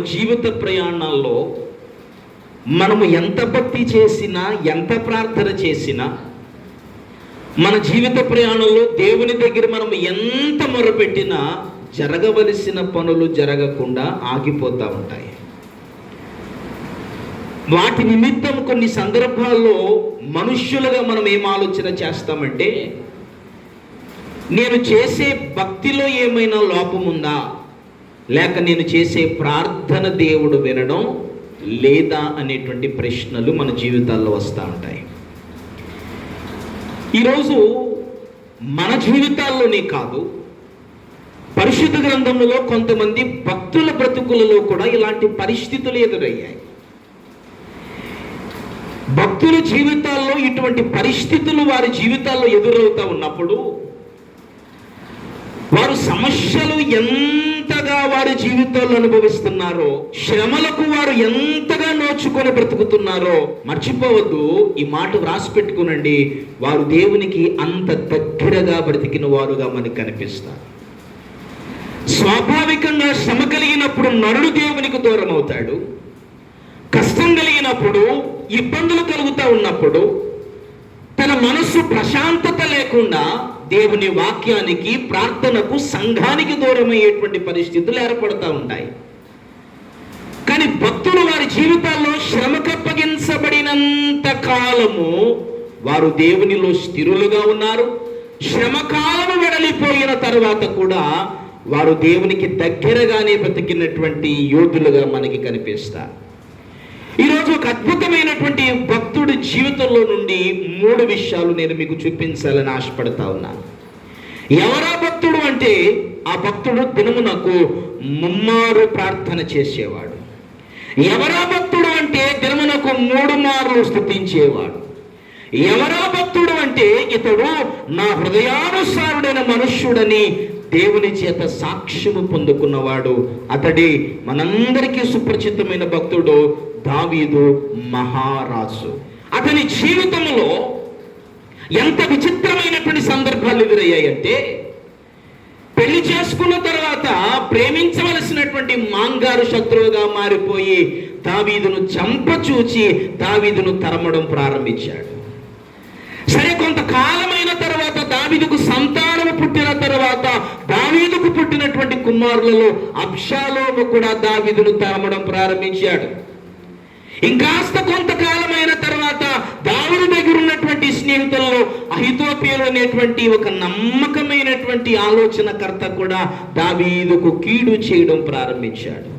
జీవిత ప్రయాణాల్లో మనము ఎంత భక్తి చేసినా ఎంత ప్రార్థన చేసినా మన జీవిత ప్రయాణంలో దేవుని దగ్గర మనం ఎంత మొరపెట్టినా జరగవలసిన పనులు జరగకుండా ఆగిపోతూ ఉంటాయి. వాటి నిమిత్తం కొన్ని సందర్భాల్లో మనుష్యులుగా మనం ఏం ఆలోచన చేస్తామంటే నేను చేసే భక్తిలో ఏమైనా లోపం ఉందా లేక నేను చేసే ప్రార్థన దేవుడు వినడం లేదా అనేటువంటి ప్రశ్నలు మన జీవితాల్లో వస్తూ ఉంటాయి. ఈరోజు మన జీవితాల్లోనే కాదు పరిశుద్ధ గ్రంథంలో కొంతమంది భక్తుల బ్రతుకులలో కూడా ఇలాంటి పరిస్థితులు ఎదురయ్యాయి. భక్తుల జీవితాల్లో ఇటువంటి పరిస్థితులు వారి జీవితాల్లో ఎదురవుతూ ఉన్నప్పుడు వారు సమస్యలు ఎంత ఎంతగా వారి జీవితాల్లో అనుభవిస్తున్నారో శ్రమలకు వారు ఎంతగా నోచుకొని బ్రతుకుతున్నారో మర్చిపోవద్దు. ఈ మాట వ్రాసి పెట్టుకునండి. వారు దేవునికి అంత దగ్గరగా బ్రతికిన వారుగా మనకు కనిపిస్తారు. స్వాభావికంగా శ్రమ కలిగినప్పుడు నరుడు దేవునికి దూరం అవుతాడు. కష్టం కలిగినప్పుడు ఇబ్బందులు కలుగుతూ ఉన్నప్పుడు తన మనస్సు ప్రశాంతత లేకుండా దేవుని వాక్యానికి ప్రార్థనకు సంఘానికి దూరమయ్యేటువంటి పరిస్థితులు ఏర్పడుతూ ఉంటాయి. కానీ భక్తులు వారి జీవితాల్లో శ్రమకప్పగించబడినంత కాలము వారు దేవునిలో స్థిరులుగా ఉన్నారు. శ్రమకాలము వెడలిపోయిన తర్వాత కూడా వారు దేవునికి దగ్గరగానే బ్రతికినటువంటి యోధులుగా మనకి కనిపిస్తారు. ఒక అద్భుతమైనటువంటి భక్తుడి జీవితంలో నుండి మూడు విషయాలు నేను మీకు చూపించాలని ఆశపడతా ఉన్నాను ఎవరా భక్తుడు అంటే ఆ భక్తుడు దినమునకు ముమ్మారు ప్రార్థన చేసేవాడు. ఎవరా భక్తుడు అంటే దినమునకు మూడు మార్లు స్థుతించేవాడు. ఎవరా భక్తుడు అంటే ఇతడు నా హృదయానుసారుడైన మనుష్యుడని దేవుని చేత సాక్ష్యము పొందుకున్నవాడు. అతడి మనందరికీ సుప్రచితమైన భక్తుడు దావీదు మహారాజు. అతని జీవితంలో ఎంత విచిత్రమైనటువంటి సందర్భాలు ఎదురయ్యాయంటే పెళ్ళి చేసుకున్న తర్వాత ప్రేమించవలసినటువంటి మాంగారు శత్రువుగా మారిపోయి దావీదును చంపచూచి దావీదును తరమడం ప్రారంభించాడు. సరే కొంతకాలమైన తర్వాత దావీదుకు సంతానము పుట్టిన తర్వాత దావీదుకు పుట్టినటువంటి కుమారులలో అబ్షాలోము కూడా దావీదును తామడం ప్రారంభించాడు. ఇంకాస్త కొంతకాలమైన తర్వాత దావుడు దగ్గర ఉన్నటువంటి స్నేహితుల్లో అహితోపియలు అనేటువంటి ఒక నమ్మకమైనటువంటి ఆలోచనకర్త కూడా దావీదుకు కీడు చేయడం ప్రారంభించాడు.